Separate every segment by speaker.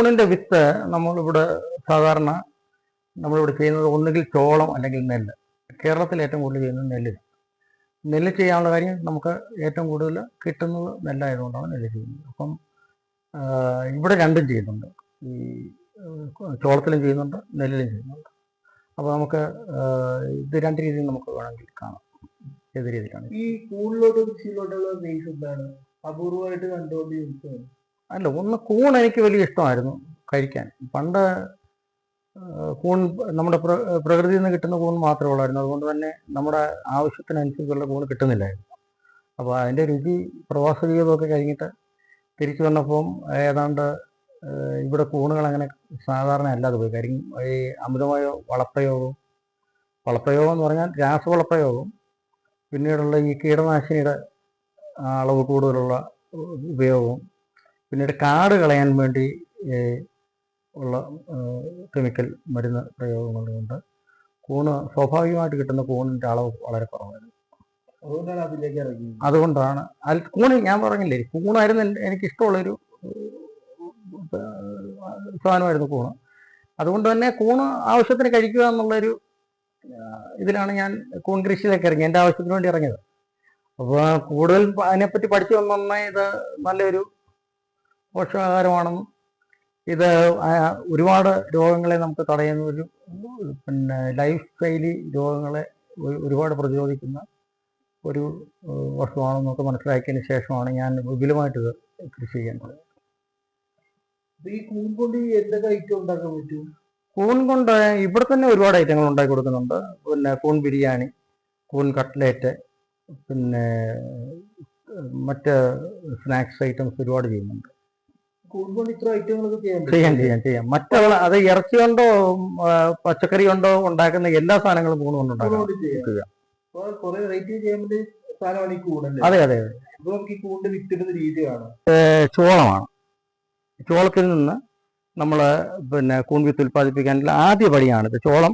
Speaker 1: കൂണിന്റെ വിത്ത് നമ്മളിവിടെ സാധാരണ നമ്മളിവിടെ ചെയ്യുന്നത് ഒന്നുകിൽ ചോളം അല്ലെങ്കിൽ നെല്ല്. കേരളത്തിൽ ഏറ്റവും കൂടുതൽ ചെയ്യുന്നത് നെല്ല്. നെല്ല് ചെയ്യാനുള്ള കാര്യം നമുക്ക് ഏറ്റവും കൂടുതൽ കിട്ടുന്നത് നെല്ലായതുകൊണ്ടാണ് നെല്ല് ചെയ്യുന്നത്. അപ്പം ഇവിടെ രണ്ടും ചെയ്യുന്നുണ്ട്. ഈ ചോളത്തിലും ചെയ്യുന്നുണ്ട് നെല്ലിലും ചെയ്യുന്നുണ്ട്. അപ്പോൾ നമുക്ക് ഇത് രണ്ട് രീതിയിൽ നമുക്ക് വേണമെങ്കിൽ കാണാം. ഏത് രീതിയിലാണ്?
Speaker 2: ഈ കൂടുതലോട്ട് കൃഷിയിലോട്ടുള്ള ബേസ് എന്താണ്? അപൂർവമായിട്ട് കണ്ടുകൊണ്ടിരിക്കുന്നത്.
Speaker 1: അല്ല ഒന്ന് കൂൺ എനിക്ക് വലിയ ഇഷ്ടമായിരുന്നു കഴിക്കാൻ. പണ്ട് കൂൺ നമ്മുടെ പ്ര- പ്രകൃതിയിൽ നിന്ന് കിട്ടുന്ന കൂൺ മാത്രമേ ഉള്ളായിരുന്നു. അതുകൊണ്ട് തന്നെ നമ്മുടെ ആവശ്യത്തിനനുസരിച്ചുള്ള കൂൺ കിട്ടുന്നില്ലായിരുന്നു. അപ്പോൾ അതിന്റെ രുചി പ്രവാസ ജീവിതമൊക്കെ കഴിഞ്ഞിട്ട് തിരിച്ചു വന്നപ്പം ഏതാണ്ട് ഇവിടെ കൂണുകൾ അങ്ങനെ സാധാരണ അല്ലാതെ പോയി. കാര്യം ഈ അമിതമായ വളപ്രയോഗവും വളപ്രയോഗം എന്ന് പറഞ്ഞാൽ രാസവളപ്രയോഗവും പിന്നീടുള്ള ഈ കീടനാശിനിയുടെ അളവ് കൂടുതലുള്ള ഉപയോഗവും പിന്നീട് കാട് കളയാൻ വേണ്ടി ഉള്ള കെമിക്കൽ മരുന്ന് പ്രയോഗങ്ങളുണ്ട്. കൂണ് സ്വാഭാവികമായിട്ട് കിട്ടുന്ന കൂണിന്റെ അളവ് വളരെ കുറവായിരുന്നു.
Speaker 2: അതുകൊണ്ടാണ് അതിലേക്ക് ഇറങ്ങി.
Speaker 1: അതുകൊണ്ടാണ് അത് കൂണ് ഞാൻ പറഞ്ഞില്ലേ കൂണായിരുന്നു എനിക്ക് ഇഷ്ടമുള്ളൊരു സാധനമായിരുന്നു കൂണ്. അതുകൊണ്ട് തന്നെ കൂണ് ആവശ്യത്തിന് കഴിക്കുക എന്നുള്ളൊരു ഇതിലാണ് ഞാൻ കൂൺ കൃഷിയിലേക്ക് ഇറങ്ങി എന്റെ ആവശ്യത്തിന് വേണ്ടി ഇറങ്ങിയത്. അപ്പോൾ കൂടുതൽ അതിനെപ്പറ്റി പഠിച്ചു വന്നേ ഇത് നല്ലൊരു പോഷകാഹാരമാണെന്നും ഇത് ഒരുപാട് രോഗങ്ങളെ നമുക്ക് തടയുന്ന ഒരു പിന്നെ ലൈഫ് ശൈലി രോഗങ്ങളെ ഒരുപാട് പ്രതിരോധിക്കുന്ന ഒരു വസ്തുവാണെന്നൊക്കെ മനസ്സിലാക്കിയതിന് ശേഷമാണ് ഞാൻ വിപുലമായിട്ട് ഇത് കൃഷി ചെയ്യുന്നത്.
Speaker 2: ഈ കൂൺ കൊണ്ട് എന്തൊക്കെ ഐറ്റം ഉണ്ടാക്കാൻ പറ്റും?
Speaker 1: കൂൺ കൊണ്ട് ഇവിടെ തന്നെ ഒരുപാട് ഐറ്റങ്ങൾ ഉണ്ടാക്കി കൊടുക്കുന്നുണ്ട്. പിന്നെ കൂൺ ബിരിയാണി കൂൺ കട്ട്ലേറ്റ് പിന്നെ മറ്റ് സ്നാക്സ് ഐറ്റംസ് ഒരുപാട് ചെയ്യുന്നുണ്ട്. ചെയ്യാം ചെയ്യാം ചെയ്യാം. മറ്റുള്ള അത് ഇറച്ചി കൊണ്ടോ പച്ചക്കറി കൊണ്ടോ ഉണ്ടാക്കുന്ന എല്ലാ സാധനങ്ങളും കൂണ് കൊണ്ട് ഉണ്ടാക്കാം അതെ അതെ ചോളമാണ്. ചോളത്തിൽ നിന്ന് നമ്മൾ പിന്നെ കൂൺ വിത്ത് ഉൽപ്പാദിപ്പിക്കാനുള്ള ആദ്യ പടിയാണിത് ചോളം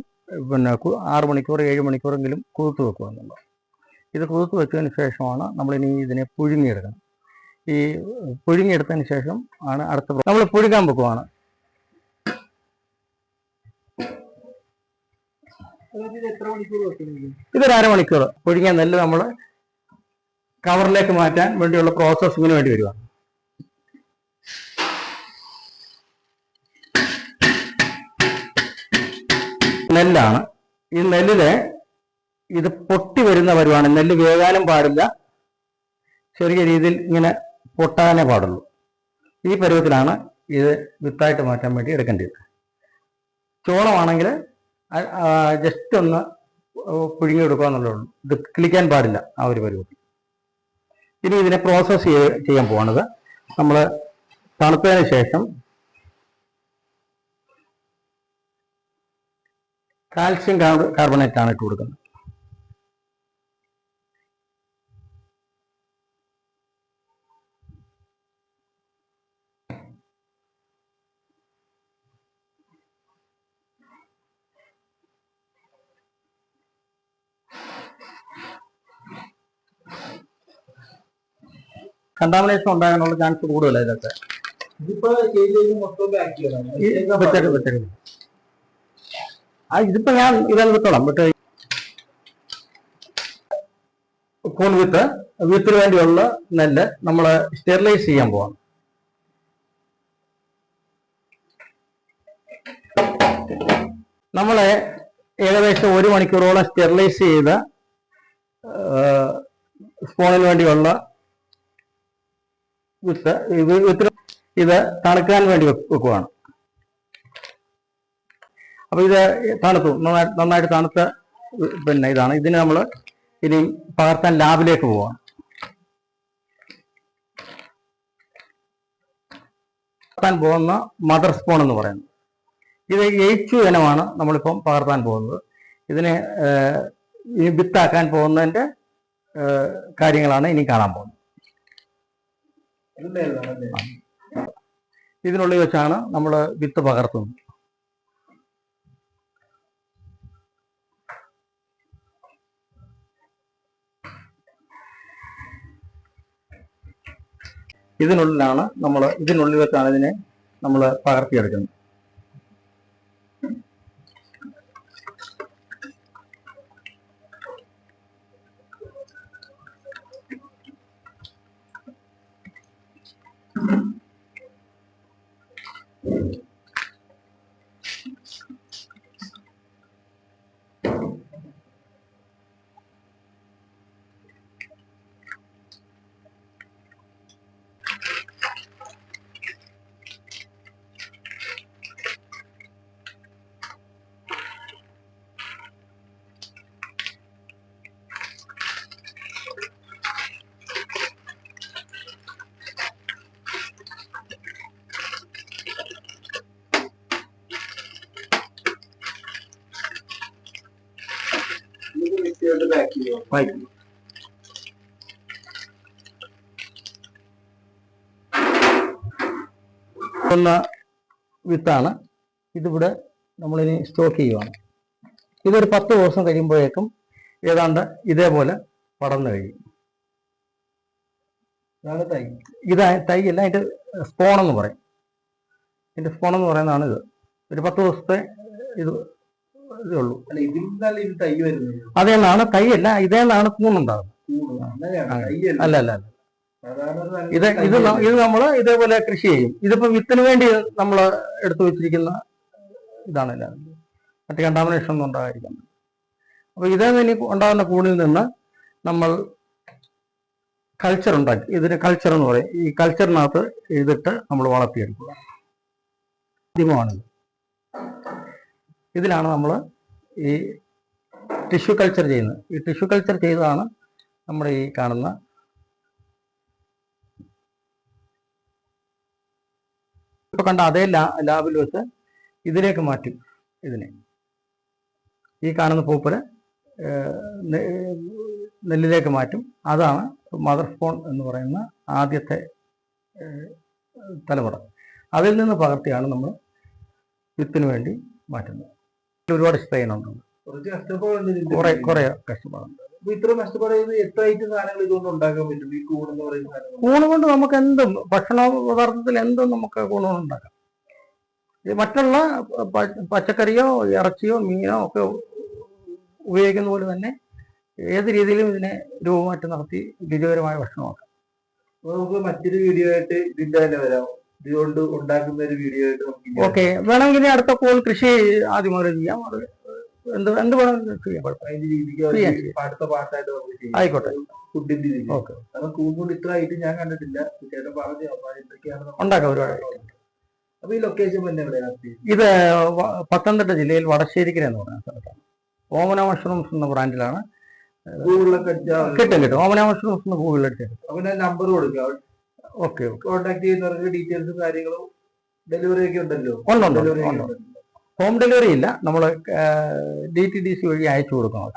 Speaker 1: പിന്നെ ആറ് മണിക്കൂർ ഏഴ് മണിക്കൂറെങ്കിലും കുതിർത്ത് വെക്കുക എന്നുള്ളത് ഇത് കുതിർത്ത് വെച്ചതിന് ശേഷമാണ് നമ്മളിനി ഇതിനെ പുഴുങ്ങിയെടുക്കണം ഈ പുഴുങ്ങിയെടുത്തതിന് ശേഷം ആണ് അടുത്ത നമ്മൾ
Speaker 2: പുഴുകാൻ വെക്കണം
Speaker 1: ഇതൊരു അരമണിക്കൂർ. പുഴുങ്ങിയ നെല്ല് നമ്മൾ കവറിലേക്ക് മാറ്റാൻ വേണ്ടിയുള്ള പ്രോസസ്സിങ്ങിന് വേണ്ടി വരിക. നെല്ലാണ്. ഈ നെല്ലിൽ ഇത് പൊട്ടി വരുന്ന നെല്ല് വേകാനും പാടില്ല. ചെറിയ രീതിയിൽ ഇങ്ങനെ പൊട്ടാനേ പാടുള്ളൂ. ഈ പരുവത്തിലാണ് ഇത് വിത്തായിട്ട് മാറ്റാൻ വേണ്ടി എടുക്കേണ്ടത്. ചോളമാണെങ്കിൽ ജസ്റ്റ് ഒന്ന് പുഴുങ്ങി എടുക്കുക എന്നുള്ളേ ഇത് കിളിക്കാൻ പാടില്ല ആ ഒരു പരുവത്തിൽ. ഇനി ഇതിനെ പ്രോസസ്സ് ചെയ്യാൻ പോകുന്നത് നമ്മൾ തണുത്തതിന് ശേഷം കാൽസ്യം കാർബണേറ്റ് ആണ് ഇട്ട് കൊടുക്കുന്നത്. കണ്ടാമിനേഷൻ ഉണ്ടാകാനുള്ള ചാൻസ് കൂടുതലാണ് ഇതൊക്കെ
Speaker 2: ഇതിപ്പോ
Speaker 1: ഞാൻ ഇതായി വിട്ടോളാം വിട്ട് കൂൺ വിത്ത് വിത്തിന് വേണ്ടിയുള്ള നെല്ല് നമ്മൾ സ്റ്റെറിലൈസ് ചെയ്യാൻ പോവാം. നമ്മളെ ഏകദേശം ഒരു മണിക്കൂറോളം സ്റ്റെറിലൈസ് ചെയ്ത സ്പോണിന് വേണ്ടിയുള്ള വിത്ത് ഇത് വിത്തിന് ഇത് തണുക്കാൻ വേണ്ടി വെക്ക് വെക്കുവാണ്. അപ്പൊ ഇത് തണുത്തു. നന്നായി നന്നായിട്ട് തണുത്ത പിന്നെ ഇതാണ്. ഇതിന് നമ്മൾ ഇനി പകർത്താൻ ലാബിലേക്ക് പോവാണ്. പകർത്താൻ പോകുന്ന മദർ സ്പോൺ എന്ന് പറയുന്നത്. ഇത് എയ്ച്ചു ഇനമാണ് നമ്മളിപ്പം പകർത്താൻ പോകുന്നത്. ഇതിനെ വിത്താക്കാൻ പോകുന്നതിന്റെ കാര്യങ്ങളാണ് ഇനി കാണാൻ പോകുന്നത്. ഇതിനുള്ളിൽ വെച്ചാണ് നമ്മൾ വിത്ത് പകർത്തുന്നത്. ഇതിനുള്ളിലാണ് നമ്മൾ ഇതിനുള്ളിൽ വെച്ചാണ് ഇതിനെ നമ്മൾ പകർത്തിയെടുക്കുന്നത്.
Speaker 2: മിക്സിയോട്ട് പാക്ക് ചെയ്യുക
Speaker 1: വായിക്കും ഒന്ന് വിത്താണ് ഇതിവിടെ നമ്മളിനി സ്റ്റോക്ക് ചെയ്യുവാണ്. ഇതൊരു പത്ത് ദിവസം കഴിയുമ്പോഴേക്കും ഏതാണ്ട് ഇതേപോലെ പടർന്നു കഴിയും.
Speaker 2: ഇതാണ് തൈ.
Speaker 1: ഇത് തൈയല്ല അതിന്റെ സ്പോൺ എന്ന് പറയും. ഇതിന്റെ സ്പോണെന്ന് പറയുന്നതാണ് ഇത് ഒരു പത്ത് ദിവസത്തെ ഇത് ഇതേ ഉള്ളൂ
Speaker 2: അല്ല ഇതിൽ നിന്നല്ല ഇത്
Speaker 1: തൈയല്ല ഇതേന്നാണ് കൂണുണ്ടാകുന്നത്.
Speaker 2: അല്ല
Speaker 1: അല്ല. അല്ല ഇത് ഇത് ഇത് നമ്മൾ ഇതേപോലെ കൃഷി ചെയ്യും. ഇതിപ്പോ വിത്തിന് വേണ്ടി നമ്മൾ എടുത്തു വെച്ചിരിക്കുന്ന ഇതാണല്ല മറ്റു കണ്ടാമിനേഷൻ ഒന്നും ഉണ്ടാകാതിരിക്കുന്നത് അപ്പൊ ഇതേ ഇനി ഉണ്ടാകുന്ന കൂണിൽ നിന്ന് നമ്മൾ കൾച്ചർ ഉണ്ടാക്കി. ഇതിന് കൾച്ചർ എന്ന് പറയും. ഈ കൾച്ചറിനകത്ത് ഇതിട്ട് നമ്മൾ വളർത്തിയെടുക്കുക. ആദ്യമാണിത് ഇതിലാണ് നമ്മൾ ഈ ടിഷ്യൂ കൾച്ചർ ചെയ്യുന്നത്. ഈ ടിഷ്യൂ കൾച്ചർ ചെയ്തതാണ് നമ്മുടെ ഈ കാണുന്ന ഇപ്പൊ കണ്ട അതേ ലാബിൽ വെച്ച് ഇതിലേക്ക് മാറ്റും ഇതിനെ. ഈ കാണുന്ന പൂപ്പര് നെല്ലിലേക്ക് മാറ്റും. അതാണ് മദർ ഫോൺ എന്ന് പറയുന്ന ആദ്യത്തെ തലമുറ. അതിൽ നിന്ന് പകർത്തിയാണ് നമ്മൾ വിത്തിന് വേണ്ടി മാറ്റുന്നത്. ഒരുപാട് സ്ട്രെയിൻ കുറെ. കുറെ കഷ്ടപ്പാടുണ്ട്. കൂണ് കൊണ്ട് നമുക്ക് എന്തും ഭക്ഷണ പദാർത്ഥത്തിൽ എന്തും നമുക്ക് കൂണ് ഉണ്ടാക്കാം. മറ്റുള്ള പച്ചക്കറിയോ ഇറച്ചിയോ മീനോ ഒക്കെ ഉപയോഗിക്കുന്ന പോലെ തന്നെ ഏത് രീതിയിലും ഇതിനെ രൂപമാറ്റം നടത്തി രുചികരമായ ഭക്ഷണമാക്കാം.
Speaker 2: നമുക്ക് മറ്റൊരു വീഡിയോ ആയിട്ട് ഇതിന്റെ തന്നെ വരാം. ഇതുകൊണ്ട് ഉണ്ടാക്കുന്ന ഒരു വീഡിയോ ആയിട്ട് നമുക്ക്
Speaker 1: ഓക്കെ വേണമെങ്കിൽ അടുത്ത കോൾ കൃഷി ആദ്യം മുതൽ ചെയ്യാം. അത് എന്ത് എന്ത് വേണമെങ്കിലും ചെയ്യാം.
Speaker 2: അതിന്റെ രീതിക്ക് അടുത്ത പാട്ടായിട്ട് നമുക്ക് ചെയ്യാം.
Speaker 1: ആയിക്കോട്ടെ.
Speaker 2: ഫുഡിന്റെ രീതി
Speaker 1: ഓക്കെ
Speaker 2: കാരണം കൂമ്പുകൊണ്ട് ഇത്ര ആയിട്ട് ഞാൻ കണ്ടിട്ടില്ല. ചേട്ടൻ പറഞ്ഞു അപ്പൊ എന്തൊക്കെയാണ്
Speaker 1: ഉണ്ടാക്കാം ഒരുപാട്
Speaker 2: അപ്പൊ ഈ ലൊക്കേഷൻ എവിടെയാണ്
Speaker 1: ഇത് പത്തനംതിട്ട ജില്ലയിൽ വടശ്ശേരിക്കര എന്ന് പറയുന്ന സ്ഥലത്താണ്. ഓമന മഷ്റൂംസ് എന്ന ബ്രാൻഡിലാണ്. കിട്ടും കിട്ടും. ഓമന മഷ്റൂംസ് ഗൂഗിളിൽ
Speaker 2: ഞാൻ നമ്പർ കൊടുക്കാം.
Speaker 1: Okay okay.
Speaker 2: കോൺടാക്ട് ചെയ്യുന്നവർക്ക് ഡീറ്റെയിൽസും കാര്യങ്ങളും ഡെലിവറി ഒക്കെ ഉണ്ടല്ലോ?
Speaker 1: ഉണ്ട് ഉണ്ട്
Speaker 2: ഡെലിവറി
Speaker 1: ഉണ്ട് ഹോം ഡെലിവറി ഇല്ല. നമ്മൾ ഡി ടി ഡി സി വഴി അയച്ചു കൊടുക്കണം.